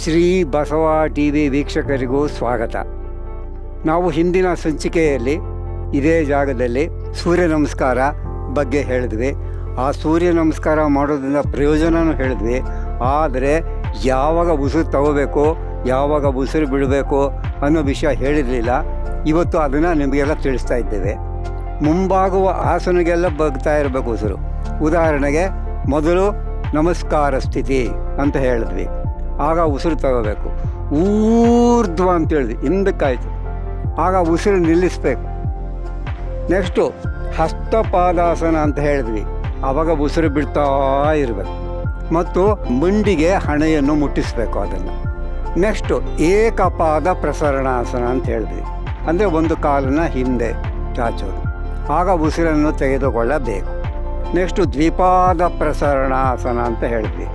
Shri Basava T V ವೀಕ್ಷಕರಿಗೂ ಸ್ವಾಗತ. ನಾವು ಹಿಂದಿನ ಸಂಚಿಕೆಯಲ್ಲಿ ಇದೇ ಜಾಗದಲ್ಲಿ ಸೂರ್ಯ ನಮಸ್ಕಾರ ಬಗ್ಗೆ ಹೇಳಿದ್ವಿ. ಆ ಸೂರ್ಯ ನಮಸ್ಕಾರ ಮಾಡೋದ್ರಿಂದ ಪ್ರಯೋಜನನೂ ಹೇಳಿದ್ವಿ. ಆದರೆ ಯಾವಾಗ ಉಸಿರು ತಗೋಬೇಕು, ಯಾವಾಗ ಉಸಿರು ಬಿಡಬೇಕು ಅನ್ನೋ ವಿಷಯ ಹೇಳಿರಲಿಲ್ಲ. ಇವತ್ತು ಅದನ್ನು ನಿಮಗೆಲ್ಲ ತಿಳಿಸ್ತಾ ಇದ್ದೇವೆ. ಮುಂಬಾಗುವ ಆಸನಗೆಲ್ಲ ಬಗ್ತಾ ಇರಬೇಕು ಉಸಿರು. ಉದಾಹರಣೆಗೆ, ಮೊದಲು ನಮಸ್ಕಾರ ಸ್ಥಿತಿ ಅಂತ ಹೇಳಿದ್ವಿ. ಆಗ ಉಸಿರು ತಗೋಬೇಕು. ಊರ್ಧ್ವ ಅಂತೇಳಿದ್ವಿ ಹಿಂದಕ್ಕಾಯ್ತು. ಆಗ ಉಸಿರು ನಿಲ್ಲಿಸ್ಬೇಕು. ನೆಕ್ಸ್ಟು ಹಸ್ತಪಾದಾಸನ ಅಂತ ಹೇಳಿದ್ವಿ. ಆವಾಗ ಉಸಿರು ಬಿಡ್ತಾ ಇರಬೇಕು. ಮತ್ತು ಮುಂಡಿಗೆ ಹಣೆಯನ್ನು ಮುಟ್ಟಿಸಬೇಕು ಅದನ್ನು. ನೆಕ್ಸ್ಟು ಏಕಪಾದ ಪ್ರಸರಣಾಸನ ಅಂತ ಹೇಳಿದ್ವಿ. ಅಂದರೆ ಒಂದು ಕಾಲನ್ನ ಹಿಂದೆ ಚಾಚೋದು. ಆಗ ಉಸಿರನ್ನು ತೆಗೆದುಕೊಳ್ಳಬೇಕು. ನೆಕ್ಸ್ಟು ದ್ವಿಪಾದ ಪ್ರಸರಣಾಸನ ಅಂತ ಹೇಳಿದ್ವಿ.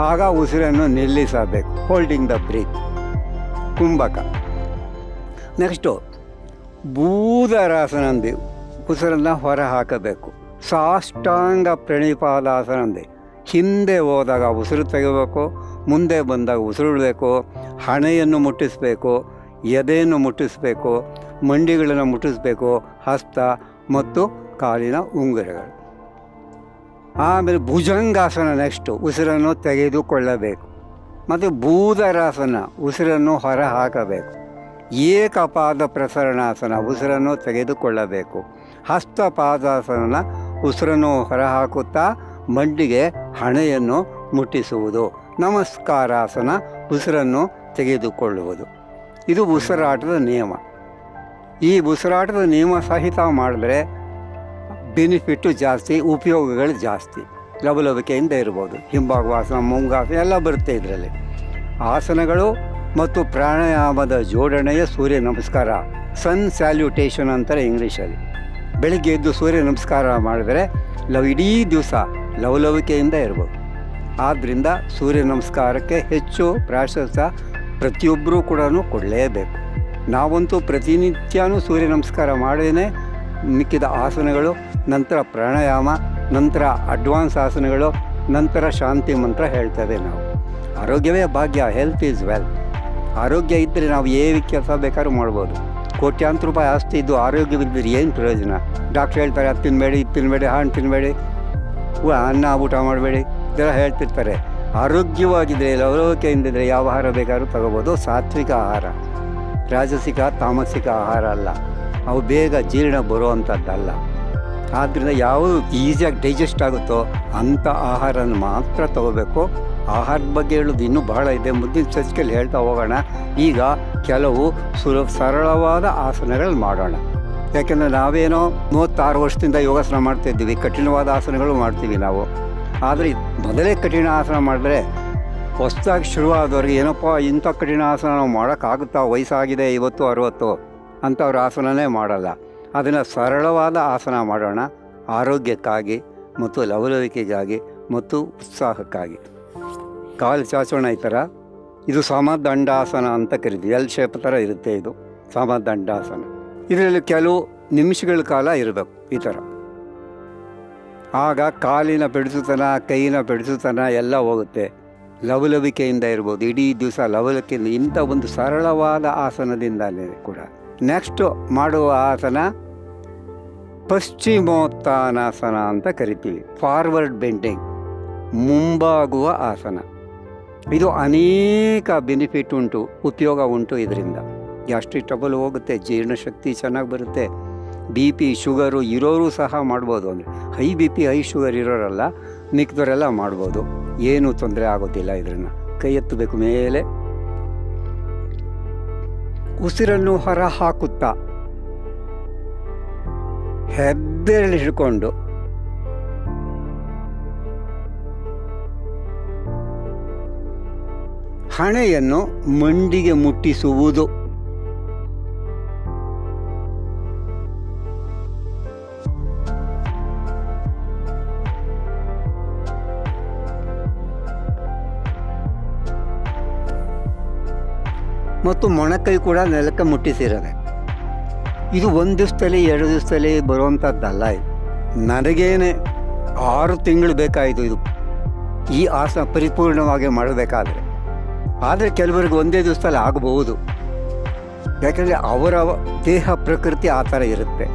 ಆಗ ಉಸಿರನ್ನು ನಿಲ್ಲಿಸಬೇಕು. ಹೋಲ್ಡಿಂಗ್ ದ ಬ್ರೀತ್ ಕುಂಭಕ. ನೆಕ್ಸ್ಟು ಬೂದರಾಸನ ಅಂದ್ವಿ ಉಸಿರನ್ನು ಹೊರ ಹಾಕಬೇಕು ಸಾಷ್ಟಾಂಗ ಪ್ರಣಿಪಾದಾಸನ ಅಂದೆ ಹಿಂದೆ ಹೋದಾಗ ಉಸಿರು ತೆಗಿಬೇಕು ಮುಂದೆ ಬಂದಾಗ ಉಸಿರು ಬಿಡಬೇಕು ಹಣೆಯನ್ನು ಮುಟ್ಟಿಸಬೇಕು, ಎದೆಯನ್ನು ಮುಟ್ಟಿಸಬೇಕು, ಮಂಡಿಗಳನ್ನು ಮುಟ್ಟಿಸಬೇಕು, ಹಸ್ತ ಮತ್ತು ಕಾಲಿನ ಉಂಗುರಗಳು. ಆಮೇಲೆ ಭುಜಂಗಾಸನ ನೆಕ್ಸ್ಟು ಉಸಿರನ್ನು ತೆಗೆದುಕೊಳ್ಳಬೇಕು. ಮತ್ತು ಬೂದರಾಸನ ಉಸಿರನ್ನು ಹೊರ ಹಾಕಬೇಕು ಏಕಪಾದ ಪ್ರಸರಣಾಸನ, ಉಸಿರನ್ನು ತೆಗೆದುಕೊಳ್ಳಬೇಕು. ಹಸ್ತಪಾದಾಸನ, ಉಸಿರನ್ನು ಹೊರಹಾಕುತ್ತಾ ಮಂಡಿಗೆ ಹಣೆಯನ್ನು ಮುಟ್ಟಿಸುವುದು. ನಮಸ್ಕಾರಾಸನ, ಉಸಿರನ್ನು ತೆಗೆದುಕೊಳ್ಳುವುದು. ಇದು ಉಸಿರಾಟದ ನಿಯಮ. ಈ ಉಸಿರಾಟದ ನಿಯಮ ಸಹಿತ ಮಾಡಿದ್ರೆ ಬೆನಿಫಿಟ್ಟು ಜಾಸ್ತಿ, ಉಪಯೋಗಗಳು ಜಾಸ್ತಿ. ಲವಲವಿಕೆಯಿಂದ ಇರ್ಬೋದು, ಹಿಂಭಾಗವಾಸನ, ಮುಂಗಾಸನ ಎಲ್ಲ ಬರುತ್ತೆ ಇದರಲ್ಲಿ. ಆಸನಗಳು ಮತ್ತು ಪ್ರಾಣಾಯಾಮದ ಜೋಡಣೆಯ ಸೂರ್ಯ ನಮಸ್ಕಾರ, ಸನ್ ಸ್ಯಾಲ್ಯೂಟೇಷನ್ ಅಂತಾರೆ ಇಂಗ್ಲೀಷಲ್ಲಿ. ಬೆಳಗ್ಗೆ ಎದ್ದು ಸೂರ್ಯ ನಮಸ್ಕಾರ ಮಾಡಿದರೆ ಲವ್ ಇಡೀ ದಿವಸ ಲವಲವಿಕೆಯಿಂದ ಇರ್ಬೋದು. ಆದ್ದರಿಂದ ಸೂರ್ಯ ನಮಸ್ಕಾರಕ್ಕೆ ಹೆಚ್ಚು ಪ್ರಾಶಸ್ತ್ಯ ಪ್ರತಿಯೊಬ್ಬರೂ ಕೂಡ ಕೊಡಲೇಬೇಕು. ನಾವಂತೂ ಪ್ರತಿನಿತ್ಯನೂ ಸೂರ್ಯ ನಮಸ್ಕಾರ ಮಾಡದೇ ಮಿಕ್ಕಿದ ಆಸನಗಳು ನಂತರ ಪ್ರಾಣಾಯಾಮ, ನಂತರ ಅಡ್ವಾನ್ಸ್ ಆಸನಗಳು, ನಂತರ ಶಾಂತಿ ಮಂತ್ರ ಹೇಳ್ತೇವೆ ನಾವು. ಆರೋಗ್ಯವೇ ಭಾಗ್ಯ ಹೆಲ್ತ್ ಈಸ್ ವೆಲ್ ಆರೋಗ್ಯ ಇದ್ದರೆ ನಾವು ಏವಿ ಕೆಲಸ ಬೇಕಾದ್ರೂ ಮಾಡ್ಬೋದು. ಕೋಟ್ಯಾಂತರ ರೂಪಾಯಿ ಆಸ್ತಿ ಇದ್ದು ಆರೋಗ್ಯವಿದ್ದರೆ ಏನು ಪ್ರಯೋಜನ? ಡಾಕ್ಟ್ರ್ ಹೇಳ್ತಾರೆ, ಅದು ತಿನ್ನಬೇಡಿ ಇದು ತಿನ್ನಬೇಡಿ ಹಣ್ಣು ತಿನ್ನಬೇಡಿ ಅನ್ನ, ಊಟ ಮಾಡಬೇಡಿ, ಇದೆಲ್ಲ ಹೇಳ್ತಿರ್ತಾರೆ. ಆರೋಗ್ಯವಾಗಿದ್ದರೆ ಲವಲವಿಕೆಯಿಂದಿದ್ರೆ ಯಾವ ಆಹಾರ ಬೇಕಾದ್ರೂ ತಗೋಬೋದು. ಸಾತ್ವಿಕ ಆಹಾರ. ರಾಜಸಿಕ, ತಾಮಸಿಕ ಆಹಾರ ಅಲ್ಲ. ಅವು ಬೇಗ ಜೀರ್ಣ ಬರುವಂಥದ್ದಲ್ಲ ಆದ್ದರಿಂದ ಯಾವುದು ಈಸಿಯಾಗಿ ಡೈಜೆಸ್ಟ್ ಆಗುತ್ತೋ ಅಂಥ ಆಹಾರನ ಮಾತ್ರ ತಗೋಬೇಕು. ಆಹಾರದ ಬಗ್ಗೆ ಹೇಳೋದು ಇನ್ನೂ ಬಹಳ ಇದೆ. ಮುಂದಿನ ಚರ್ಚೆಯಲ್ಲಿ ಹೇಳ್ತಾ ಹೋಗೋಣ. ಈಗ ಕೆಲವು ಸುಲಭ ಸರಳವಾದ ಆಸನಗಳು ಮಾಡೋಣ. ಯಾಕೆಂದರೆ ನಾವೇನೋ ಮೂವತ್ತಾರು ವರ್ಷದಿಂದ ಯೋಗಾಸನ ಮಾಡ್ತಾಯಿದ್ದೀವಿ ಕಠಿಣವಾದ ಆಸನಗಳು ಮಾಡ್ತೀವಿ ನಾವು. ಆದರೆ ಮೊದಲೇ ಕಠಿಣ ಆಸನ ಮಾಡಿದ್ರೆ ಹೊಸದಾಗಿ ಶುರುವಾದವ್ರಿಗೆ ಏನಪ್ಪ ಇಂಥ ಕಠಿಣ ಆಸನ ನಾವು ಮಾಡೋಕ್ಕಾಗುತ್ತಾ? ವಯಸ್ಸಾಗಿದೆ ಇವತ್ತು ಅರುವತ್ತು ಅಂಥವ್ರ ಆಸನನೇ ಮಾಡಲ್ಲ. ಅದನ್ನು ಸರಳವಾದ ಆಸನ ಮಾಡೋಣ. ಆರೋಗ್ಯಕ್ಕಾಗಿ ಮತ್ತು ಲವಲವಿಕೆಗಾಗಿ ಮತ್ತು ಉತ್ಸಾಹಕ್ಕಾಗಿ. ಕಾಲು ಚಾಚೋಣ ಈ ಥರ ಇದು ಸಮದಂಡಾಸನ ಅಂತ ಕರಿತೀವಿ. ಎಲ್ ಶೇಪ್ ಥರ ಇರುತ್ತೆ ಇದು. ಸಮದಂಡಾಸನ. ಇದರಲ್ಲಿ ಕೆಲವು ನಿಮಿಷಗಳ ಕಾಲ ಇರಬೇಕು ಈ ಥರ ಆಗ ಕಾಲಿನ ಬೆಳೆಸುತನ ಕೈಯಿನ ಬೆಳೆಸುತನ ಎಲ್ಲ ಹೋಗುತ್ತೆ. ಲವಲವಿಕೆಯಿಂದ ಇರ್ಬೋದು. ಇಡೀ ದಿವಸ ಲವಲವಿಕೆಯಿಂದ ಇಂಥ ಒಂದು ಸರಳವಾದ ಆಸನದಿಂದಲೇ ಕೂಡ. ನೆಕ್ಸ್ಟ್ ಮಾಡುವ ಆಸನ ಪಶ್ಚಿಮೋತ್ಥಾನಾಸನ ಅಂತ ಕರಿತೀವಿ. ಫಾರ್ವರ್ಡ್ ಬೆಂಡಿಂಗ್ ಮುಂಬಾಗುವ ಆಸನ. ಇದು ಅನೇಕ ಬೆನಿಫಿಟ್ ಉಂಟು ಉಪಯೋಗ ಉಂಟು ಇದರಿಂದ. ಗ್ಯಾಸ್ಟ್ರಿಕ್ ಟ್ರಬಲ್ ಹೋಗುತ್ತೆ, ಜೀರ್ಣಶಕ್ತಿ ಚೆನ್ನಾಗಿ ಬರುತ್ತೆ. ಬಿ ಪಿ ಶುಗರು ಇರೋರು ಸಹ ಮಾಡ್ಬೋದು ಅಂದರೆ. High B P high sugar ಇರೋರಲ್ಲ, ಮಿಕ್ದವರೆಲ್ಲ ಮಾಡ್ಬೋದು. ಏನೂ ತೊಂದರೆ ಆಗೋದಿಲ್ಲ ಇದನ್ನು ಕೈ ಎತ್ತಬೇಕು ಮೇಲೆ. ಉಸಿರನ್ನು ಹೊರ ಹಾಕುತ್ತಾ ಹೆಬ್ಬೆರಳು ಹಿಡ್ಕೊಂಡು ಹಣೆಯನ್ನು ಮಂಡಿಗೆ ಮುಟ್ಟಿಸುವುದು. ಮತ್ತು ಮೊಣಕೈ ಕೂಡ ನೆಲಕ್ಕೆ ಮುಟ್ಟಿಸಿರದೆ. ಇದು ಒಂದು ದಿವಸದಲ್ಲಿ, ಎರಡು ದಿವಸದಲ್ಲಿ ಬರುವಂಥದ್ದಲ್ಲ ನನಗೇನೆ ಆರು ತಿಂಗಳು ಬೇಕಾಯಿತು ಇದು. ಈ ಆಸನ ಪರಿಪೂರ್ಣವಾಗಿ ಮಾಡಬೇಕಾದ್ರೆ. ಆದರೆ ಕೆಲವರಿಗೆ ಒಂದೇ ದಿವಸದಲ್ಲಿ ಆಗಬಹುದು. ಯಾಕಂದರೆ ಅವರ ದೇಹ ಪ್ರಕೃತಿ ಆ ಥರ ಇರುತ್ತೆ.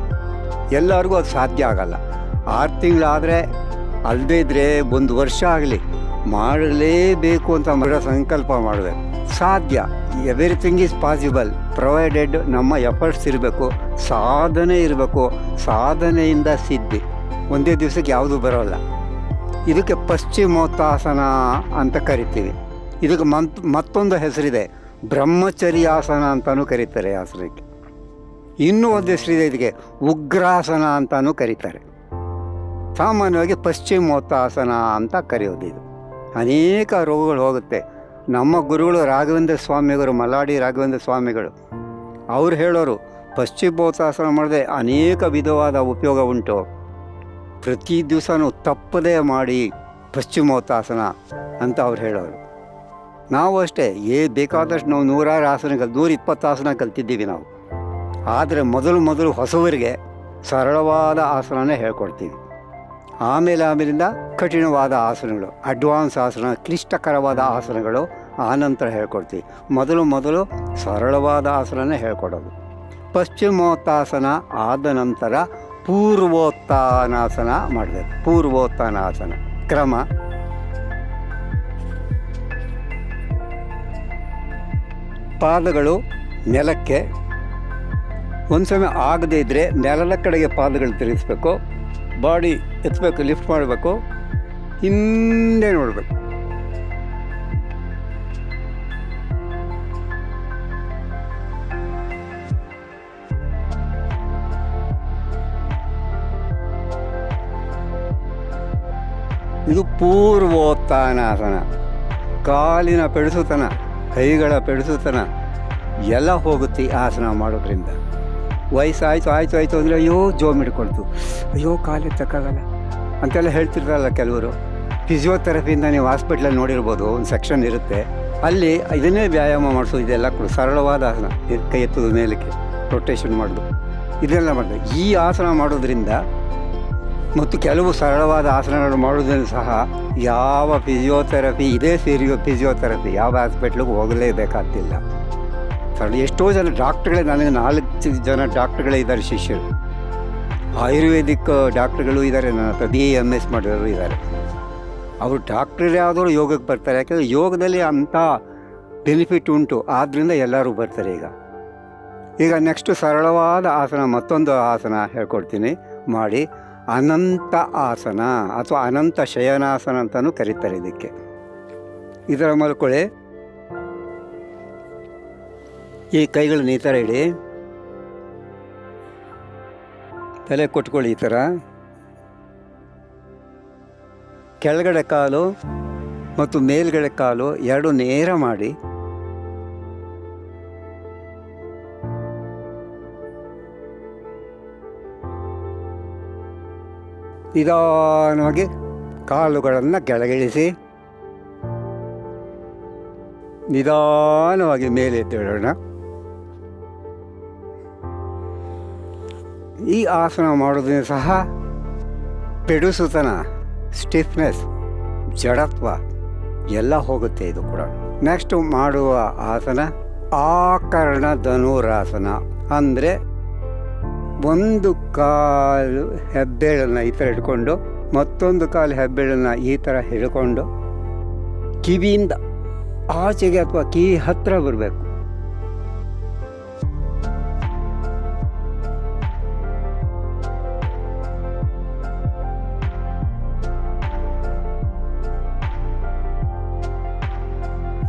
ಎಲ್ಲರಿಗೂ ಅದು ಸಾಧ್ಯ ಆಗಲ್ಲ. ಆರು ತಿಂಗಳಾದರೆ ಅಲ್ಲದೇ ಇದ್ದರೆ ಒಂದು ವರ್ಷ ಆಗಲಿ ಮಾಡಲೇಬೇಕು ಅಂತ ಮಾಡೋ ಸಂಕಲ್ಪ ಮಾಡಬೇಕು ಸಾಧ್ಯ. ಎವ್ರಿಥಿಂಗ್ ಈಸ್ ಪಾಸಿಬಲ್ ಪ್ರೊವೈಡೆಡ್ ನಮ್ಮ ಎಫರ್ಟ್ಸ್ ಇರಬೇಕು, ಸಾಧನೆ ಇರಬೇಕು, ಸಾಧನೆಯಿಂದ ಸಿದ್ಧಿ. ಒಂದೇ ದಿವಸಕ್ಕೆ ಯಾವುದೂ ಬರೋಲ್ಲ. ಇದಕ್ಕೆ ಪಶ್ಚಿಮೋತ್ತಾಸನ ಅಂತ ಕರಿತೀವಿ. ಇದಕ್ಕೆ ಮಂತ್, ಮತ್ತೊಂದು ಹೆಸರಿದೆ. ಬ್ರಹ್ಮಚರ್ಯಾಸನ ಅಂತಲೂ ಕರೀತಾರೆ ಆಸನಕ್ಕೆ ಇನ್ನೂ ಒಂದು ಹೆಸರಿದೆ ಇದಕ್ಕೆ. ಉಗ್ರಾಸನ ಅಂತಲೂ ಕರೀತಾರೆ. ಸಾಮಾನ್ಯವಾಗಿ ಪಶ್ಚಿಮೋತ್ತಾಸನ ಅಂತ ಕರೆಯೋದು ಇದು. ಅನೇಕ ರೋಗಗಳು ಹೋಗುತ್ತೆ. ನಮ್ಮ ಗುರುಗಳು ರಾಘವೇಂದ್ರ ಸ್ವಾಮಿಗಳು ಮಲಾಡಿ ರಾಘವೇಂದ್ರ ಸ್ವಾಮಿಗಳು, ಅವ್ರು ಹೇಳೋರು, ಪಶ್ಚಿಮೋತ್ತಾಸನ ಮಾಡಿದೆ ಅನೇಕ ವಿಧವಾದ ಉಪಯೋಗ ಉಂಟು. ಪ್ರತಿ ದಿವಸನೂ ತಪ್ಪದೇ ಮಾಡಿ ಪಶ್ಚಿಮೋತ್ತಾಸನ ಅಂತ ಅವ್ರು ಹೇಳೋರು. ನಾವು ಅಷ್ಟೇ, ಏ ಬೇಕಾದಷ್ಟು ನಾವು ನೂರಾರು ಆಸನ ಕಲ್ ನೂರ ಇಪ್ಪತ್ತು ಆಸನ ಕಲ್ತಿದ್ದೀವಿ ನಾವು. ಆದರೆ ಮೊದಲು ಮೊದಲು ಹೊಸವರಿಗೆ ಸರಳವಾದ ಆಸನನೇ ಹೇಳ್ಕೊಡ್ತೀವಿ. ಆಮೇಲೆ ಆಮೇಲಿಂದ ಕಠಿಣವಾದ ಆಸನಗಳು ಅಡ್ವಾನ್ಸ್ ಆಸನ, ಕ್ಲಿಷ್ಟಕರವಾದ ಆಸನಗಳು ಆನಂತರ ಹೇಳ್ಕೊಡ್ತೀವಿ. ಮೊದಲು ಮೊದಲು ಸರಳವಾದ ಆಸನನೇ ಹೇಳ್ಕೊಡೋದು. ಪಶ್ಚಿಮೋತ್ತಾಸನ ಆದ ನಂತರ ಪೂರ್ವೋತ್ಥಾನಾಸನ ಮಾಡಬೇಕು. ಪೂರ್ವೋತ್ಥಾನಾಸನ ಕ್ರಮ. ಪಾದಗಳು ನೆಲಕ್ಕೆ. ಒಂದು ಸಮಯ ಆಗದೇ ಇದ್ದರೆ ನೆಲದ ಕಡೆಗೆ ಪಾದಗಳು ತಿರುಗಿಸ್ಬೇಕು. ಬಾಡಿ ಎತ್ತಬೇಕು ಲಿಫ್ಟ್ ಮಾಡಬೇಕು, ಹಿಂದೆ ನೋಡಬೇಕು. ಇದು ಪೂರ್ವೋತ್ಥಾನಾಸನ. ಕಾಲಿನ ಪೆಡಿಸುತನ, ಕೈಗಳ ಪೆಡಿಸುತನ, ಎಲ್ಲ ಹೋಗುತ್ತೆ ಆಸನ ಮಾಡೋದ್ರಿಂದ. ವಯಸ್ಸಾಯ್ತು, ಆಯಿತು ಆಯಿತು ಅಂದರೆ ಅಯ್ಯೋ ಜೋಮ್ ಹಿಡ್ಕೊಳ್ತು. ಅಯ್ಯೋ ಕಾಲು ತಕ್ಕಾಗಲ್ಲ ಅಂತೆಲ್ಲ ಹೇಳ್ತಿರ್ತಾರಲ್ಲ ಕೆಲವರು. ಫಿಸಿಯೋಥೆರಪಿಯಿಂದ ನೀವು ಹಾಸ್ಪಿಟ್ಲಲ್ಲಿ ನೋಡಿರ್ಬೋದು, ಒಂದು ಸೆಕ್ಷನ್ ಇರುತ್ತೆ. ಅಲ್ಲಿ ಇದನ್ನೇ ವ್ಯಾಯಾಮ ಮಾಡಿಸೋದು, ಇದೆಲ್ಲ ಕೂಡ ಸರಳವಾದ ಆಸನ. ಕೈ ಎತ್ತದ, ಮೇಲಕ್ಕೆ ರೊಟೇಷನ್ ಮಾಡೋದು. ಇದೆಲ್ಲ ಮಾಡಿದೆ. ಈ ಆಸನ ಮಾಡೋದ್ರಿಂದ ಮತ್ತು ಕೆಲವು ಸರಳವಾದ ಆಸನಗಳು ಮಾಡೋದ್ರಿಂದ ಸಹ ಯಾವ ಫಿಸಿಯೋಥೆರಪಿ ಇದೇ ಸೇರಿಯೋ ಫಿಸಿಯೋಥೆರಪಿ ಯಾವ ಹಾಸ್ಪಿಟ್ಲಿಗೂ ಹೋಗಲೇಬೇಕಾಗ್ತಿಲ್ಲ. ಸರಳ ಎಷ್ಟೋ ಜನ ಡಾಕ್ಟ್ರುಗಳೇ ನನಗೆ ನಾಲ್ಕು ಜನ ಡಾಕ್ಟ್ರುಗಳೇ ಇದ್ದಾರೆ ಶಿಷ್ಯರು. ಆಯುರ್ವೇದಿಕ್ ಡಾಕ್ಟ್ರುಗಳು ಇದ್ದಾರೆ, ನನ್ನ ಹತ್ರ ಬಿ ಎಂ ಎಸ್ ಮಾಡಿರೋರು ಇದ್ದಾರೆ. ಅವರು ಡಾಕ್ಟ್ರೇ ಆದರೂ ಯೋಗಕ್ಕೆ ಬರ್ತಾರೆ. ಯಾಕೆಂದರೆ ಯೋಗದಲ್ಲಿ ಅಂಥ ಬೆನಿಫಿಟ್ ಉಂಟು. ಆದ್ದರಿಂದ ಎಲ್ಲರೂ ಬರ್ತಾರೆ ಈಗ. ಈಗ ನೆಕ್ಸ್ಟ್ ಸರಳವಾದ ಆಸನ, ಮತ್ತೊಂದು ಆಸನ ಹೇಳ್ಕೊಡ್ತೀನಿ. ಮಾಡಿ, ಅನಂತ ಆಸನ ಅಥವಾ ಅನಂತ ಶಯನಾಸನ ಅಂತಲೂ ಕರೀತಾರೆ ಇದಕ್ಕೆ. ಇದರ ಮಲ್ಕೊಳ್ಳಿ. ಈ ಕೈಗಳನ್ನ ಈ ಥರ ಇಡಿ. ತಲೆ ಕೊಟ್ಕೊಳ್ಳಿ ಈ ಥರ. ಕೆಳಗಡೆ ಕಾಲು ಮತ್ತು ಮೇಲ್ಗಡೆ ಕಾಲು ಎರಡು ನೇರ ಮಾಡಿ. ನಿಧಾನವಾಗಿ ಕಾಲುಗಳನ್ನು ಕೆಳಗಿಳಿಸಿ. ನಿಧಾನವಾಗಿ ಮೇಲೆ ಎದ್ದೇಳೋಣ ಈ ಆಸನ ಮಾಡೋದ್ರಿಂದ ಸಹ ಪೆಡುಸುತನ ಸ್ಟಿಫ್ನೆಸ್ ಜಡತ್ವ ಎಲ್ಲ ಹೋಗುತ್ತೆ ಇದು ಕೂಡ. ನೆಕ್ಸ್ಟ್ ಮಾಡುವ ಆಸನ ಆಕರ್ಣ ಧನುರಾಸನ. ಅಂದರೆ ಒಂದು ಕಾಲು ಹೆಬ್ಬೆಳನ್ನು ಈ ಥರ ಹಿಡ್ಕೊಂಡು, ಮತ್ತೊಂದು ಕಾಲು ಹೆಬ್ಬೆಳನ್ನು ಈ ಥರ ಹಿಡ್ಕೊಂಡು ಕಿವಿಯಿಂದ ಆಚೆಗೆ ಅಥವಾ ಕಿವಿ ಹತ್ತಿರ ಬರಬೇಕು.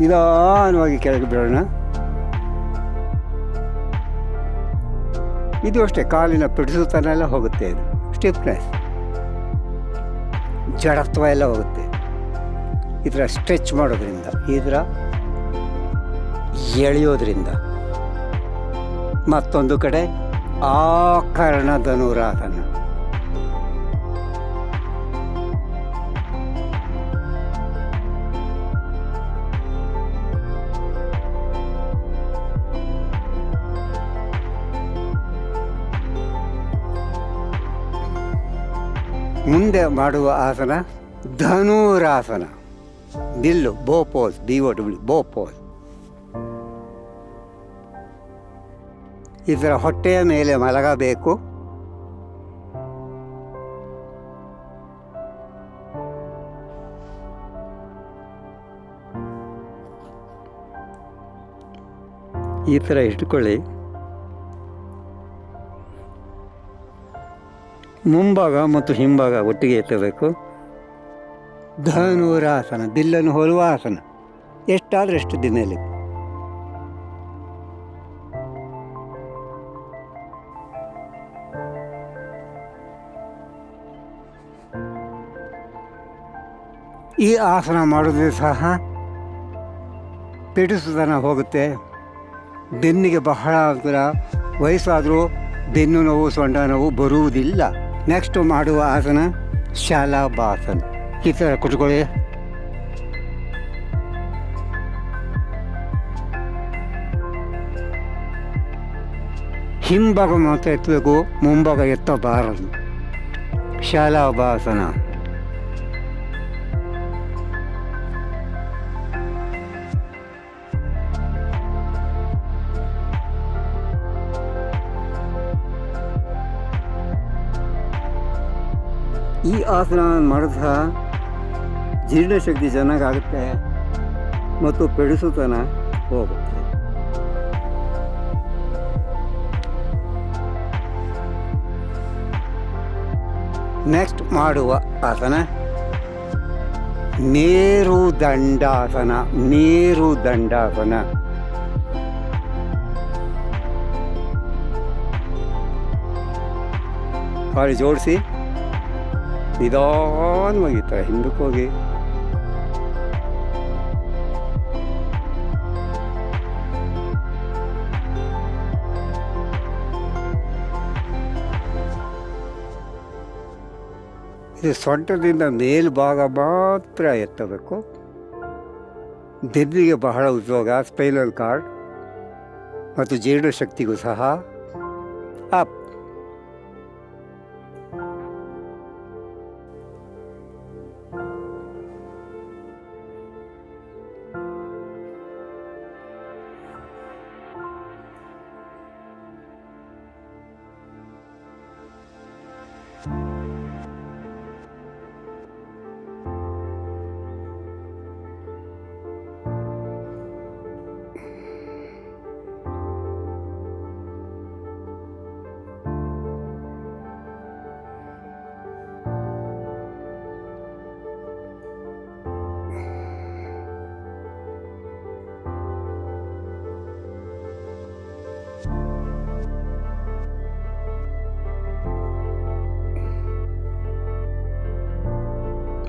ನಿಧಾನವಾಗಿ ಕೆಳಗೆ ಬಿಡೋಣ ಇದು ಅಷ್ಟೇ, ಕಾಲಿನ ಪಿಡಿಸುತ್ತಾನೆಲ್ಲ ಹೋಗುತ್ತೆ ಇದು. ಸ್ಟಿಫ್ನೆಸ್ ಜಡತ್ವ ಎಲ್ಲ ಹೋಗುತ್ತೆ. ಇದರ ಸ್ಟ್ರೆಚ್ ಮಾಡೋದ್ರಿಂದ, ಇದರ ಎಳೆಯೋದ್ರಿಂದ. ಮತ್ತೊಂದು ಕಡೆ ಆ ಧನುರಾಸನ ಮುಂದೆ ಮಾಡುವ ಆಸನ ಧನುರಾಸನ. ನಿಲ್ಲು, bow pose B O W, bow pose ಇದರ ಹೊಟ್ಟೆಯ ಮೇಲೆ ಮಲಗಬೇಕು. ಈ ಥರ ಇಟ್ಕೊಳ್ಳಿ. ಮುಂಭಾಗ ಮತ್ತು ಹಿಂಭಾಗ ಒಟ್ಟಿಗೆ ಎತ್ತಬೇಕು. ಧನುರಾಸನ ಬಿಲ್ಲನ್ನು ಹೋಲುವ ಆಸನ. ಎಷ್ಟಾದರೆ ಎಷ್ಟು ದಿನಲ್ಲಿ ಈ ಆಸನ ಮಾಡೋದು ಸಹ ಪಿಡಿಸುತನ ಹೋಗುತ್ತೆ. ಬೆನ್ನಿಗೆ ಬಹಳ ಅನುಕೂಲ ವಯಸ್ಸಾದರೂ ಬೆನ್ನು ನೋವು, ಸೊಂಡ ನೋವು ಬರುವುದಿಲ್ಲ. ನೆಕ್ಸ್ಟ್ ಮಾಡುವ ಆಸನ ಶಾಲಾಭಾಸನ ಈ ಥರ ಕುತ್ಕೊಳ್ಳಿ ಹಿಂಭಾಗ ಮಾತ್ರ ಎತ್ತಬೇಕು ಮುಂಭಾಗ ಎತ್ತಬಾರದು ಶಾಲಾಭಾಸನ ಈ ಆಸನ ಮಾಡಿದ ಜೀರ್ಣಶಕ್ತಿ ಚೆನ್ನಾಗಾಗುತ್ತೆ ಮತ್ತು ಪೆಡಿಸುತನ ಹೋಗುತ್ತೆ. ನೆಕ್ಸ್ಟ್ ಮಾಡುವ ಆಸನ ಮೇರು ದಂಡಾಸನ ಮೇರು ದಂಡಾಸನ. ಕಾಲು ಜೋಡಿಸಿ. ನಿಧಾನವಾಗಿ ಈ ಥರ ಹಿಂದಕ್ಕೆ ಹೋಗಿ ಇದು ಸೊಂಟದಿಂದ ಮೇಲ್ಭಾಗ ಮಾತ್ರ ಎತ್ತಬೇಕು. ಬೆನ್ನಿಗೆ ಬಹಳ ಉದ್ಯೋಗ, ಸ್ಪೈನಲ್ ಕಾರ್ಡ್ ಮತ್ತು ಜೀರ್ಣಶಕ್ತಿಗೂ ಸಹ. ಅಪ್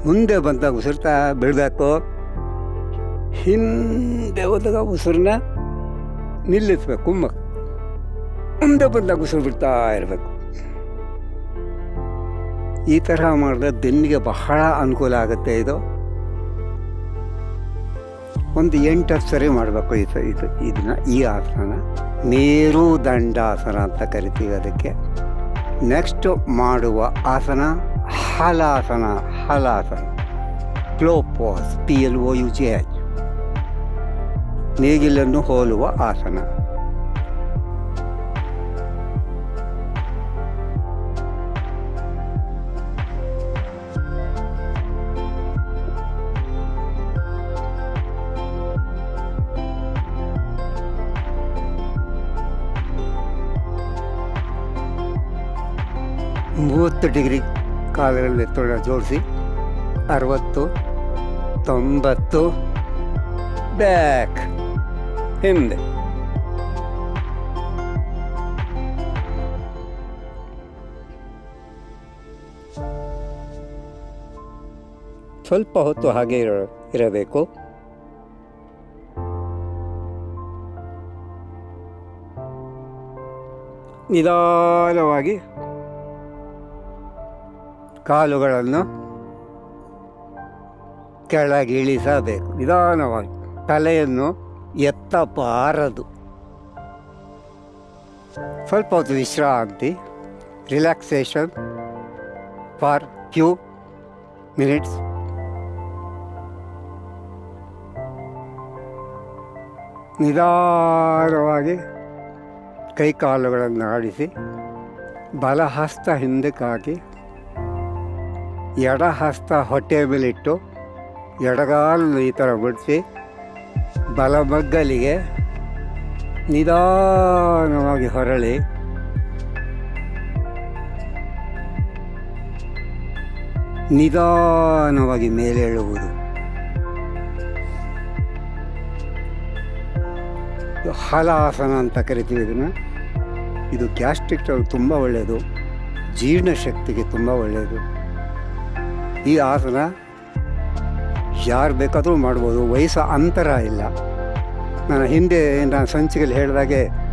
ಮುಂದೆ ಬಂದಾಗ ಉಸಿರ್ತಾ ಬಿಡಬೇಕು ಹಿಂದೆ ಹೋದಾಗ ಉಸಿರನ್ನ ನಿಲ್ಲಿಸ್ಬೇಕು ಕುಮ್ಮ ಮುಂದೆ ಬಂದಾಗ ಉಸಿರು ಬಿಡ್ತಾ ಇರಬೇಕು. ಈ ತರಹ ಮಾಡಿದ್ರೆ ಬೆನ್ನಿಗೆ ಬಹಳ ಅನುಕೂಲ ಆಗುತ್ತೆ ಇದು. ಒಂದು ಎಂಟು ಸರಿ ಮಾಡಬೇಕು ಇದು ಇದು ಇದನ್ನ, ಈ ಆಸನ. ಮೇರು ದಂಡಾಸನ ಅಂತ ಕರಿತೀವಿ ಅದಕ್ಕೆ. ನೆಕ್ಸ್ಟ್ ಮಾಡುವ ಆಸನ Halasana Halasana plough pose P L O U G H ನೇಗಿಲನ್ನು ಹೋಲುವ ಆಸನ ಮೂವತ್ತು ಡಿಗ್ರಿ ಕಾಲುಗಳ ತೊಳೆ ಜೋಡಿಸಿ ಅರವತ್ತು ತೊಂಬತ್ತು ಬ್ಯಾಕ್ ಹಿಂದೆ. ಸ್ವಲ್ಪ ಹೊತ್ತು ಹಾಗೆ ಇರಬೇಕು. ನಿಧಾನವಾಗಿ ಕಾಲುಗಳನ್ನು ಕೆಳಗೆ ಇಳಿಸಬೇಕು. ನಿಧಾನವಾಗಿ ತಲೆಯನ್ನು ಎತ್ತಬಾರದು. ಸ್ವಲ್ಪ ಹೊತ್ತು ವಿಶ್ರಾಂತಿ, ರಿಲ್ಯಾಕ್ಸೇಷನ್ ಫಾರ್ ಫ್ಯೂ ಮಿನಿಟ್ಸ್. ನಿಧಾನವಾಗಿ ಕೈಕಾಲುಗಳನ್ನು ಆಡಿಸಿ, ಬಲಹಸ್ತ ಹಿಂದಕ್ಕೆ ಹಾಕಿ ಎಡಹಸ್ತ ಹೊಟ್ಟೆಯ ಮೇಲಿಟ್ಟು ಎಡಗಾಲನ್ನು ಈ ಥರ ಮುಡಿಸಿ ಬಲಮಗ್ಗಲಿಗೆ ನಿಧಾನವಾಗಿ ಹೊರಳಿ. ನಿಧಾನವಾಗಿ ಮೇಲೇಳುವುದು. ಹಲಾಸನ ಅಂತ ಕರಿತೀವಿ ಇದನ್ನು. ಇದು ಗ್ಯಾಸ್ಟ್ರಿಕ್ ತುಂಬ ಒಳ್ಳೆಯದು. ಜೀರ್ಣಶಕ್ತಿಗೆ ತುಂಬ ಒಳ್ಳೆಯದು. ಈ ಆಸನ ಯಾರು ಬೇಕಾದರೂ ಮಾಡ್ಬೋದು. ವಯಸ್ಸು ಅಂತರ ಇಲ್ಲ. ನಾನು ಹಿಂದೆ ನಾನು ಸಂಚಿಕೆಯಲ್ಲಿ ಹೇಳಿದಾಗೆ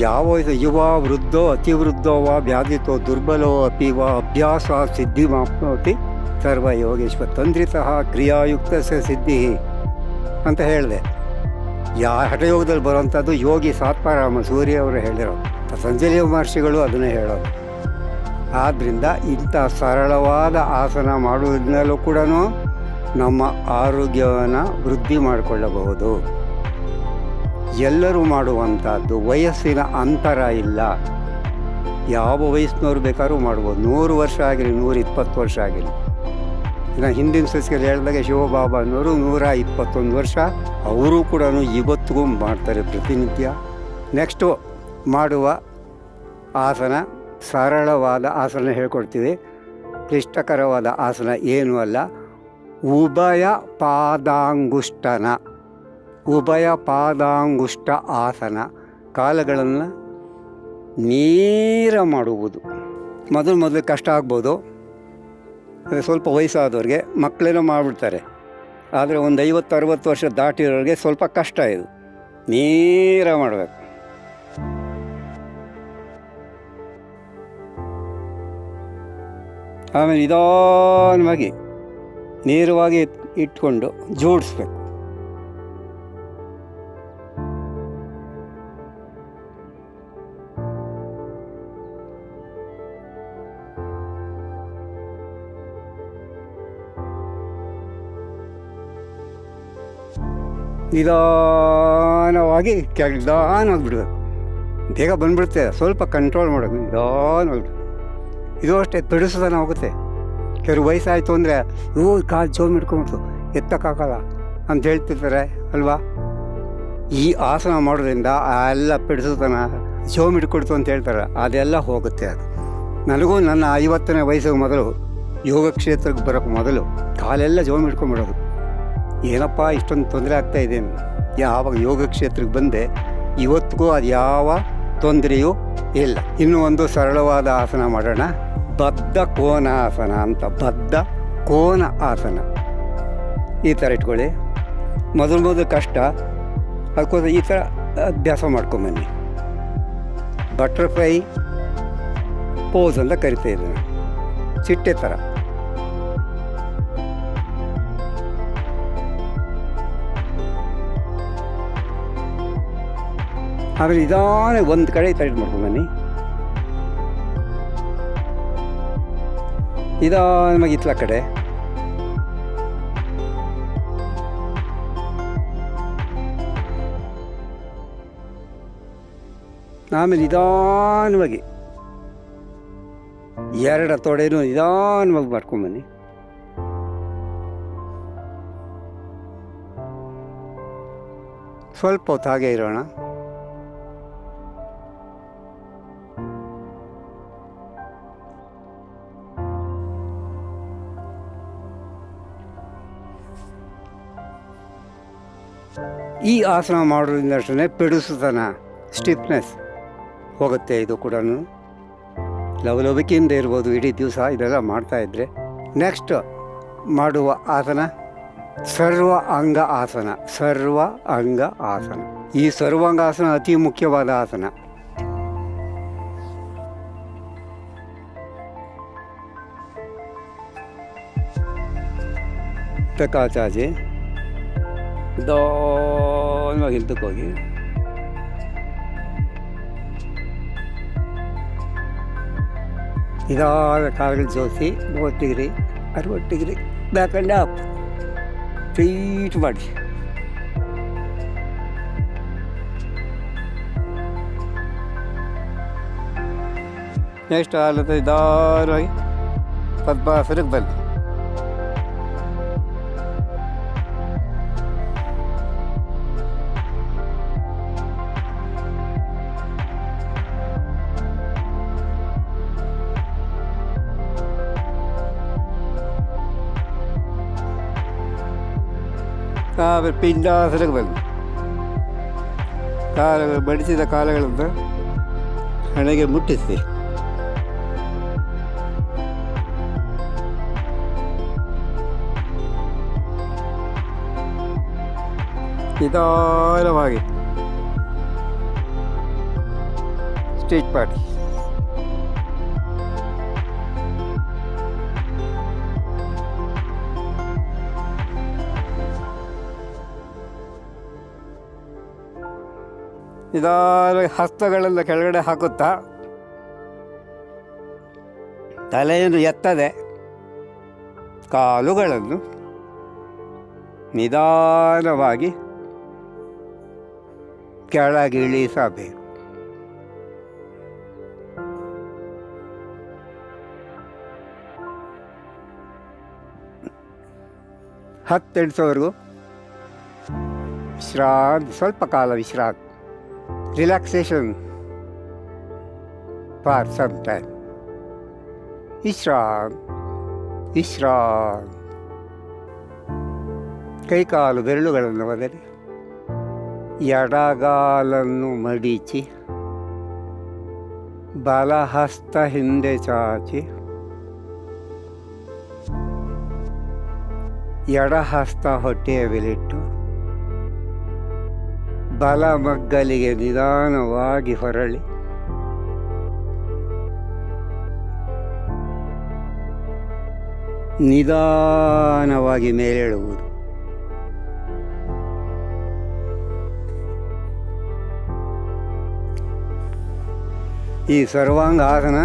ಯಾವ ಯುವ ವೃದ್ಧೋ ಅತಿವೃದ್ಧೋ ವಾ ವ್ಯಾಧಿತೋ, ದುರ್ಬಲೋ ಅಪಿ ವಾ ಅಭ್ಯಾಸ ಸಿದ್ಧಿ ಮಾಪ್ನೋತಿ ಸರ್ವ ಯೋಗೇಶ್ವರ ತಂದ್ರಿತಃ ಕ್ರಿಯಾಯುಕ್ತ ಸಿದ್ಧಿ ಅಂತ ಹೇಳಿದೆ. ಯಾ ಹಠಯೋಗದಲ್ಲಿ ಬರುವಂಥದ್ದು ಯೋಗಿ ಸಾತ್ಮಾರಾಮ ಸೂರ್ಯ ಅವರು ಹೇಳಿರೋ. ಪತಂಜಲಿ ಮಹರ್ಷಿಗಳು ಅದನ್ನೇ ಹೇಳೋದು. ಆದ್ದರಿಂದ ಇಂಥ ಸರಳವಾದ ಆಸನ ಮಾಡುವುದರಿಂದಲೂ ಕೂಡ ನಮ್ಮ ಆರೋಗ್ಯವನ್ನು ವೃದ್ಧಿ ಮಾಡಿಕೊಳ್ಳಬಹುದು. ಎಲ್ಲರೂ ಮಾಡುವಂಥದ್ದು, ವಯಸ್ಸಿನ ಅಂತರ ಇಲ್ಲ. ಯಾವ ವಯಸ್ಸಿನವ್ರು ಬೇಕಾದ್ರೂ ಮಾಡ್ಬೋದು. ನೂರು ವರ್ಷ ಆಗಿರಲಿ ನೂರ ಇಪ್ಪತ್ತು ವರ್ಷ ಆಗಿರಲಿ ಇನ್ನು ಹಿಂದಿನ ಸಸ್ಯಗಳು ಹೇಳಿದಾಗ ಶಿವಬಾಬಾನವರು ನೂರ ಇಪ್ಪತ್ತೊಂದು ವರ್ಷ ಅವರು ಕೂಡ ಇವತ್ತಿಗೂ ಮಾಡ್ತಾರೆ ಪ್ರತಿನಿತ್ಯ. ನೆಕ್ಸ್ಟು ಮಾಡುವ ಆಸನ ಸರಳವಾದ ಆಸನ ಹೇಳ್ಕೊಡ್ತೀವಿ. ಕ್ಲಿಷ್ಟಕರವಾದ ಆಸನ ಏನೂ ಅಲ್ಲ. ಉಭಯ ಪಾದಾಂಗುಷ್ಟನ. ಉಭಯ ಪಾದಾಂಗುಷ್ಟ ಆಸನ. ಕಾಲುಗಳನ್ನು ನೇರ ಮಾಡುವುದು. ಮೊದಲು ಮೊದಲು ಕಷ್ಟ ಆಗ್ಬೋದು. ಸ್ವಲ್ಪ ವಯಸ್ಸಾದವ್ರಿಗೆ ಮಕ್ಕಳೇನೋ ಮಾಡಿಬಿಡ್ತಾರೆ. ಆದರೆ ಒಂದು ಐವತ್ತು, ಅರವತ್ತು ವರ್ಷ ದಾಟಿರೋರಿಗೆ ಸ್ವಲ್ಪ ಕಷ್ಟ ಇದು. ನೇರ ಮಾಡಬೇಕು. ಆಮೇಲೆ ನಿಧಾನವಾಗಿ ನೇರವಾಗಿ ಇಟ್ಕೊಂಡು ಜೋಡಿಸ್ಬೇಕು. ನಿಧಾನವಾಗಿ ಕೆಳಗೆ ನಿಧಾನವಾಗಿ ಬಿಡಬೇಕು. ಬೇಗ ಬಂದ್ಬಿಡುತ್ತೆ. ಸ್ವಲ್ಪ ಕಂಟ್ರೋಲ್ ಮಾಡಬೇಕು ನಿಧಾನವಾಗಿ ಇದು ಅಷ್ಟೇ ಬಿಡಿಸೋದನ್ನ ಹೋಗುತ್ತೆ. ಕೆಲವು ವಯಸ್ಸಾಯಿತು ಅಂದರೆ ಇವು ಕಾಲು ಜೋಮ್ ಇಟ್ಕೊಂಬಿಟ್ಟು ಎತ್ತಕ್ಕಾಗಲ್ಲ ಅಂತ ಹೇಳ್ತಿರ್ತಾರೆ, ಅಲ್ವಾ? ಈ ಆಸನ ಮಾಡೋದ್ರಿಂದ ಆ ಎಲ್ಲ ಪಿಡಿಸೋತನ ಜೋಮ್ ಇಟ್ಕೊಡ್ತು ಅಂತ ಹೇಳ್ತಾರೆ. ಅದೆಲ್ಲ ಹೋಗುತ್ತೆ ಅದು. ನನಗೂ ನನ್ನ ಐವತ್ತನೇ ವಯಸ್ಸಿಗೆ ಮೊದಲು ಯೋಗ ಕ್ಷೇತ್ರಕ್ಕೆ ಬರೋಕ್ಕೆ ಮೊದಲು ಕಾಲೆಲ್ಲ ಜೋಮ್ ಇಟ್ಕೊಂಬಿಡೋದು ಏನಪ್ಪ, ಇಷ್ಟೊಂದು ತೊಂದರೆ ಆಗ್ತಾ ಇದೆ ಯಾವಾಗ ಯೋಗ ಕ್ಷೇತ್ರಕ್ಕೆ ಬಂದೆ, ಇವತ್ತಿಗೂ ಅದು ಯಾವ ತೊಂದರೆಯೂ ಇಲ್ಲ. ಇನ್ನೂ ಒಂದು ಸರಳವಾದ ಆಸನ ಮಾಡೋಣ. ಬದ್ಧ ಕೋನ ಆಸನ ಅಂತ, ಬದ್ಧ ಕೋನ ಆಸನ. ಈ ಥರ ಇಟ್ಕೊಳ್ಳಿ. ಮೊದಲು ಮೊದಲು ಕಷ್ಟ ಅದಕ್ಕೋಸ್ಕರ ಈ ಥರ ಅಭ್ಯಾಸ ಮಾಡ್ಕೊಂಬನ್ನಿ ಬಟರ್ಫ್ಲೈ ಪೋಸ್ ಅಂತ ಕರಿತಾ ಇದ್ದೀನಿ. ಚಿಟ್ಟೆ ಥರ ಆಮೇಲೆ ನಿಧಾನ ಒಂದು ಕಡೆ ಈ ತೈಟ್ ಮಾಡ್ಕೊಂಬನ್ನಿ ನಿಧಾನವಾಗಿ ಇತ್ಲ ಕಡೆ. ಆಮೇಲೆ ನಿಧಾನವಾಗಿ. ಎರಡು ತೊಡೆನೂ ನಿಧಾನವಾಗಿ ಮಾಡ್ಕೊಂಬನ್ನಿ ಸ್ವಲ್ಪ ಹೊತ್ತು ಹಾಗೆ ಇರೋಣ. ಈ ಆಸನ ಮಾಡೋದ್ರಿಂದ ಅಷ್ಟೇ ಪಿಡಿಸುತನ ಸ್ಟಿಫ್ನೆಸ್ ಹೋಗುತ್ತೆ ಇದು ಕೂಡ ಲವಲವಿಕೆಯಿಂದ ಇರ್ಬೋದು, ಇಡೀ ದಿವಸ ಇದೆಲ್ಲ ಮಾಡ್ತಾಯಿದ್ರೆ ನೆಕ್ಸ್ಟ್ ಮಾಡುವ ಆಸನ ಸರ್ವ ಅಂಗ ಆಸನ, ಸರ್ವ ಅಂಗ ಆಸನ. ಈ ಸರ್ವಾಂಗಾಸನ ಅತಿ ಮುಖ್ಯವಾದ ಆಸನ. ಪ್ರಕಾಶಾಜಿ ಕಾಚಾಚಿ ದೋನವಾಗಿ ಹಿಂದಕ್ಕೆ ಹೋಗಿ ಇದಾದ ಕಾಲುಗಳು ಜೋಡಿಸಿ ಮೂವತ್ತು ಡಿಗ್ರಿ ಅರವತ್ತು degree back and up straight ಮಾಡಿ ನೆಕ್ಸ್ಟ್ ಹಾಲದ ನಿಧಾನವಾಗಿ ಪದ್ಮಾಸನಕ್ಕೆ ಬನ್ನಿ ಆಮೇಲೆ ಪಿಂಡಾಸನಕ್ಕೆ ಬನ್ನಿ ಕಾಲಗಳು ಬಡಿಸಿದ ಕಾಲಗಳನ್ನು ಹಣೆಗೆ ಮುಟ್ಟಿಸಿ ನಿಧಾನವಾಗಿ ಸ್ಟ್ರೀಟ್ ಪಾರ್ಟಿ ನಿಧಾನವಾಗಿ ಹಸ್ತಗಳನ್ನು ಕೆಳಗಡೆ ಹಾಕುತ್ತಾ? ತಲೆಯನ್ನು ಎತ್ತದೆ. ಕಾಲುಗಳನ್ನು ನಿಧಾನವಾಗಿ ಕೆಳಗಿಳಿಸಬೇಕು ಹತ್ತೆಣಿಸೋವರೆಗೂ ವಿಶ್ರಾಂತಿ ಸ್ವಲ್ಪ ಕಾಲ ವಿಶ್ರಾಂತಿ. ರಿಲ್ಯಾಕ್ಸೇಷನ್ ಫಾರ್ ಸಮ್ ಟೈಮ್ ವಿಶ್ರಾಂತಿ ವಿಶ್ರಾಂತಿ ಕೈಕಾಲು ಬೆರಳುಗಳನ್ನು ಒದರಿ, ಎಡಗಾಲನ್ನು ಮಡಿಚಿ, ಬಲಹಸ್ತ ಹಿಂದೆ ಚಾಚಿ, ಎಡಹಸ್ತ ಹೊಟ್ಟೆಯ ಮೇಲಿಟ್ಟು ಬಲ ಮಗ್ಗಲಿಗೆ ನಿಧಾನವಾಗಿ ಹೊರಳಿ. ನಿಧಾನವಾಗಿ ಮೇಲೇಳುವುದು. ಈ ಸರ್ವಾಂಗ ಆಸನ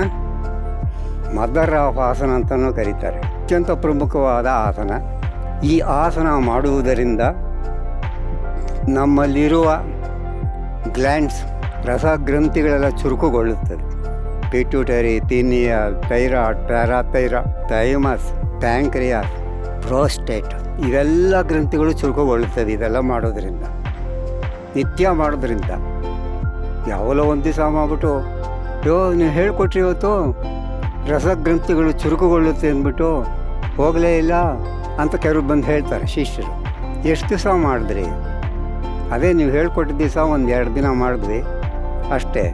ಮದರ್ ಆಫ್ ಆಸನ ಅಂತಲೂ ಕರೀತಾರೆ. ಅತ್ಯಂತ ಪ್ರಮುಖವಾದ ಆಸನ. ಈ ಆಸನ ಮಾಡುವುದರಿಂದ ನಮ್ಮಲ್ಲಿರುವ ಗ್ಲ್ಯಾಂಡ್ಸ್ ರಸ ಗ್ರಂಥಿಗಳೆಲ್ಲ ಚುರುಕುಗೊಳ್ಳುತ್ತದೆ. Pituitary ತಿನಿಯ thyroid parathyroid thymus pancreas, prostate ಇವೆಲ್ಲ ಗ್ರಂಥಿಗಳು ಚುರುಕುಗೊಳ್ಳುತ್ತದೆ ಇದೆಲ್ಲ ಮಾಡೋದ್ರಿಂದ. ನಿತ್ಯ ಮಾಡೋದ್ರಿಂದ. ಯಾವಲೋ ಒಂದು ದಿವಸ ಮಾಡ್ಬಿಟ್ಟು, ಯೋ, ನೀವು ಹೇಳ್ಕೊಟ್ರಿ ಇವತ್ತು, ರಸಗ್ರಂಥಿಗಳು ಚುರುಕುಗೊಳ್ಳುತ್ತೆ ಅಂದ್ಬಿಟ್ಟು, ಹೋಗಲೇ ಇಲ್ಲ ಅಂತ ಕೆಲವ್ರು ಬಂದು ಹೇಳ್ತಾರೆ ಶಿಷ್ಯರು. ಎಷ್ಟು ದಿವಸ ಮಾಡಿದ್ರಿ? ಅದೇ ನೀವು ಹೇಳ್ಕೊಟ್ಟಿದ್ದ ದಿವಸ ಒಂದು ಎರಡು ದಿನ ಮಾಡಿದ್ವಿ. ಅಷ್ಟೇ.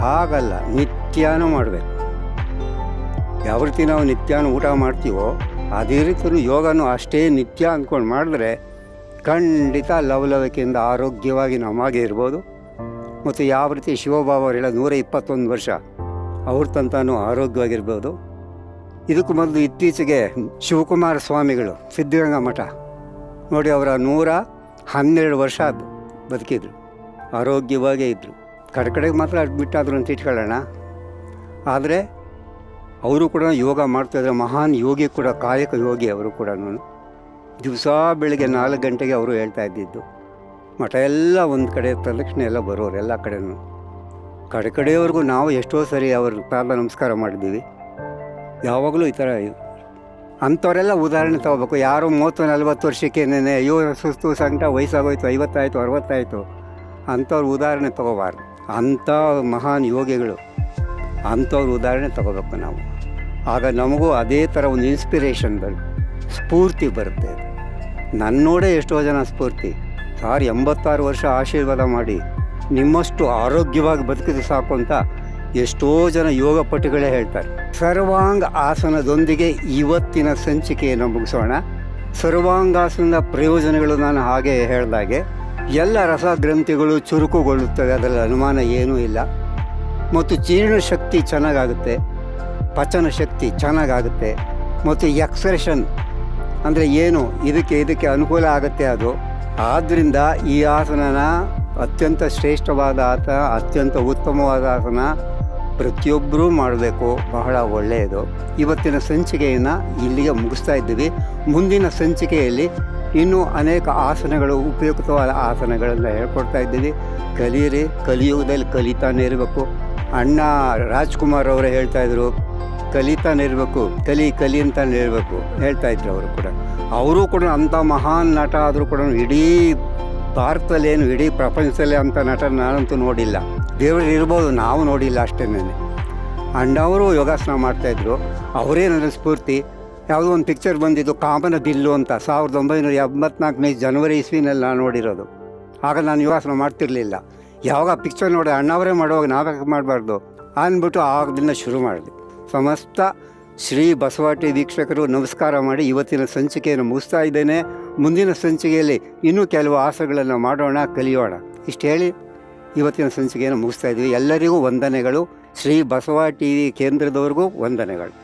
ಹಾಗಲ್ಲ, ನಿತ್ಯನೂ ಮಾಡಬೇಕು. ಯಾವ ರೀತಿ ನಾವು ನಿತ್ಯನೂ ಊಟ ಮಾಡ್ತೀವೋ, ಅದೇ ರೀತಿಯೂ ಯೋಗನೂ ಅಷ್ಟೇ ನಿತ್ಯ ಅಂದ್ಕೊಂಡು ಮಾಡಿದ್ರೆ ಖಂಡಿತ ಲವಲವಿಕೆಯಿಂದ ಆರೋಗ್ಯವಾಗಿ ನಮಗೆ ಇರ್ಬೋದು. ಮತ್ತು ಯಾವ ರೀತಿ ಶಿವಬಾಬಾ ಅವರೆಲ್ಲ ನೂರ ಇಪ್ಪತ್ತೊಂದು ವರ್ಷ, ಅವ್ರ ತಂತಾನು ಆರೋಗ್ಯವಾಗಿರ್ಬೋದು. ಇದಕ್ಕೂ ಮೊದಲು ಇತ್ತೀಚೆಗೆ ಶಿವಕುಮಾರ ಸ್ವಾಮಿಗಳು ಸಿದ್ಧಗಂಗಾ ಮಠ. ನೋಡಿ ಅವರ ನೂರ ಹನ್ನೆರಡು ವರ್ಷ ಬದುಕಿದ್ರು. ಆರೋಗ್ಯವಾಗೇ ಇದ್ದರು ಕಡೆ ಕಡೆಗೆ ಮಾತ್ರ ಅಡ್ಮಿಟ್ ಆದರು ಅಂತ ಇಟ್ಕೊಳ್ಳೋಣ. ಆದರೆ ಅವರು ಕೂಡ ಯೋಗ ಮಾಡ್ತಾಯಿದ್ರೆ ಮಹಾನ್ ಯೋಗಿ ಕೂಡ, ಕಾಯಕ ಯೋಗಿ ಅವರು ಕೂಡ ದಿವಸ ಬೆಳಿಗ್ಗೆ ನಾಲ್ಕು ಗಂಟೆಗೆ ಅವರು ಹೇಳ್ತಾ ಇದ್ದಿದ್ದು. ಮಠ ಎಲ್ಲ ಒಂದು ಕಡೆ ಪ್ರದಕ್ಷಿಣೆ ಎಲ್ಲ ಬರೋರು ಎಲ್ಲ ಕಡೆನೂ. ಕಡೆ ಕಡೆಯವರೆಗೂ ನಾವು ಎಷ್ಟೋ ಸರಿ ಅವ್ರ ಪ್ರಾರ್ಥ ನಮಸ್ಕಾರ ಮಾಡಿದ್ದೀವಿ. ಯಾವಾಗಲೂ ಈ ಥರ ಅಂಥವರೆಲ್ಲ ಉದಾಹರಣೆ ತಗೋಬೇಕು. ಯಾರು ಮೂವತ್ತು, ನಲ್ವತ್ತು ವರ್ಷಕ್ಕೆ ಅಯ್ಯೋ, ಸುಸ್ತು, ಸಂಕಟ, ವಯಸ್ಸಾಗೋಯ್ತು, ಐವತ್ತಾಯಿತು, ಅರವತ್ತಾಯಿತು. ಅಂಥವ್ರ ಉದಾಹರಣೆ ತಗೋಬಾರ್ದು. ಅಂಥ ಮಹಾನ್ ಯೋಗಿಗಳು ಅಂಥವ್ರ ಉದಾಹರಣೆ ತಗೋಬೇಕು ನಾವು. ಆಗ ನಮಗೂ ಅದೇ ಥರ ಒಂದು ಇನ್ಸ್ಪಿರೇಷನ್ ಬರುತ್ತೆ. ಸ್ಫೂರ್ತಿ ಬರುತ್ತೆ ನನ್ನ ನೋಡೇ ಎಷ್ಟೋ ಜನ ಸ್ಫೂರ್ತಿ. ಸಾರ್ ಎಂಬತ್ತಾರು ವರ್ಷ ಆಶೀರ್ವಾದ ಮಾಡಿ ನಿಮ್ಮಷ್ಟು ಆರೋಗ್ಯವಾಗಿ ಬದುಕಿದ್ರೆ ಸಾಕು ಅಂತ ಎಷ್ಟೋ ಜನ ಯೋಗ ಪಟುಗಳೇ ಹೇಳ್ತಾರೆ. ಸರ್ವಾಂಗ ಆಸನದೊಂದಿಗೆ ಇವತ್ತಿನ ಸಂಚಿಕೆಯನ್ನು ಮುಗಿಸೋಣ. ಸರ್ವಾಂಗಾಸನದ ಪ್ರಯೋಜನಗಳು ನಾನು ಹಾಗೆ ಹೇಳಿದಾಗೆ, ಎಲ್ಲ ರಸಗ್ರಂಥಿಗಳು ಚುರುಕುಗೊಳ್ಳುತ್ತವೆ, ಅದರಲ್ಲಿ ಅನುಮಾನ ಏನೂ ಇಲ್ಲ. ಮತ್ತು ಜೀರ್ಣ ಶಕ್ತಿ ಚೆನ್ನಾಗಾಗುತ್ತೆ, ಪಚನ ಶಕ್ತಿ ಚೆನ್ನಾಗಾಗುತ್ತೆ, ಮತ್ತು ಎಕ್ಸ್ಪ್ರೆಷನ್ ಅಂದರೆ ಏನು, ಇದಕ್ಕೆ ಇದಕ್ಕೆ ಅನುಕೂಲ ಆಗುತ್ತೆ ಅದು. ಆದ್ದರಿಂದ ಈ ಆಸನನ ಅತ್ಯಂತ ಶ್ರೇಷ್ಠವಾದ ಆಸನ ಅತ್ಯಂತ ಉತ್ತಮವಾದ ಆಸನ ಪ್ರತಿಯೊಬ್ಬರೂ ಮಾಡಬೇಕು. ಬಹಳ ಒಳ್ಳೆಯದು. ಇವತ್ತಿನ ಸಂಚಿಕೆಯನ್ನು ಇಲ್ಲಿಗೆ ಮುಗಿಸ್ತಾ ಇದ್ದೀವಿ. ಮುಂದಿನ ಸಂಚಿಕೆಯಲ್ಲಿ ಇನ್ನೂ ಅನೇಕ ಆಸನಗಳು, ಉಪಯುಕ್ತವಾದ ಆಸನಗಳನ್ನು ಹೇಳ್ಕೊಡ್ತಾ ಇದ್ದೀವಿ. ಕಲಿಯಿರಿ. ಕಲಿಯುಗದಲ್ಲಿ ಕಲಿತಾನೆ ಇರಬೇಕು. ಅಣ್ಣ ರಾಜ್ಕುಮಾರ್ ಅವರು ಹೇಳ್ತಾ ಇದ್ರು, ಕಲಿತಾನೆ ಇರಬೇಕು. ಕಲಿ ಕಲಿ ಅಂತಾನೆ ಇರಬೇಕು ಹೇಳ್ತಾ ಇದ್ರು ಅವರು ಕೂಡ. ಅವರು ಕೂಡ ಅಂಥ ಮಹಾನ್ ನಟ ಆದರೂ ಕೂಡ ಇಡೀ ಭಾರತದಲ್ಲಿ ಏನು, ಇಡೀ ಪ್ರಪಂಚದಲ್ಲಿ ಅಂಥ ನಟ ನಾನಂತೂ ನೋಡಿಲ್ಲ. ದೇವರು ಇರ್ಬೋದು, ನಾವು ನೋಡಿಲ್ಲ ಅಷ್ಟೇನೆ ಅಣ್ಣವರು ಯೋಗಾಸನ ಮಾಡ್ತಾಯಿದ್ರು. ಅವರೇ ನನ್ನ ಸ್ಫೂರ್ತಿ. ಯಾವುದೋ ಒಂದು ಪಿಕ್ಚರ್ ಬಂದಿದ್ದು, ಕಾಮನ ದಿಲ್ಲು ಅಂತ ಸಾವಿರದ ಒಂಬೈನೂರ ಎಂಬತ್ನಾಲ್ಕನೇ ಜನವರಿ ಇಸ್ವಿನಲ್ಲಿ ನಾನು ನೋಡಿರೋದು. ಆಗ ನಾನು ಯೋಗಾಸನ ಮಾಡ್ತಿರಲಿಲ್ಲ. ಯಾವಾಗ ಪಿಕ್ಚರ್ ನೋಡಿ ಅಣ್ಣವರೇ ಮಾಡುವಾಗ ನಾವ್ಯಾಕೆ ಮಾಡಬಾರ್ದು ಅಂದ್ಬಿಟ್ಟು ಆಗದಿಂದ ಶುರು ಮಾಡಿದೆ. ಸಮಸ್ತ ಶ್ರೀ ಬಸವಾಟಿ ವೀಕ್ಷಕರು ನಮಸ್ಕಾರ ಮಾಡಿ ಇವತ್ತಿನ ಸಂಚಿಕೆಯನ್ನು ಮುಗಿಸ್ತಾ ಇದ್ದೇನೆ. ಮುಂದಿನ ಸಂಚಿಕೆಯಲ್ಲಿ ಇನ್ನೂ ಕೆಲವು ಆಸೆಗಳನ್ನು ಮಾಡೋಣ, ಕಲಿಯೋಣ. ಇಷ್ಟು ಹೇಳಿ. ಇವತ್ತಿನ ಸಂಚಿಕೆಯನ್ನು ಮುಗಿಸ್ತಾ ಇದ್ದೀವಿ. ಎಲ್ಲರಿಗೂ ವಂದನೆಗಳು. ಶ್ರೀ ಬಸವ ಟಿ ವಿ ಕೇಂದ್ರದವ್ರಿಗೂ ವಂದನೆಗಳು.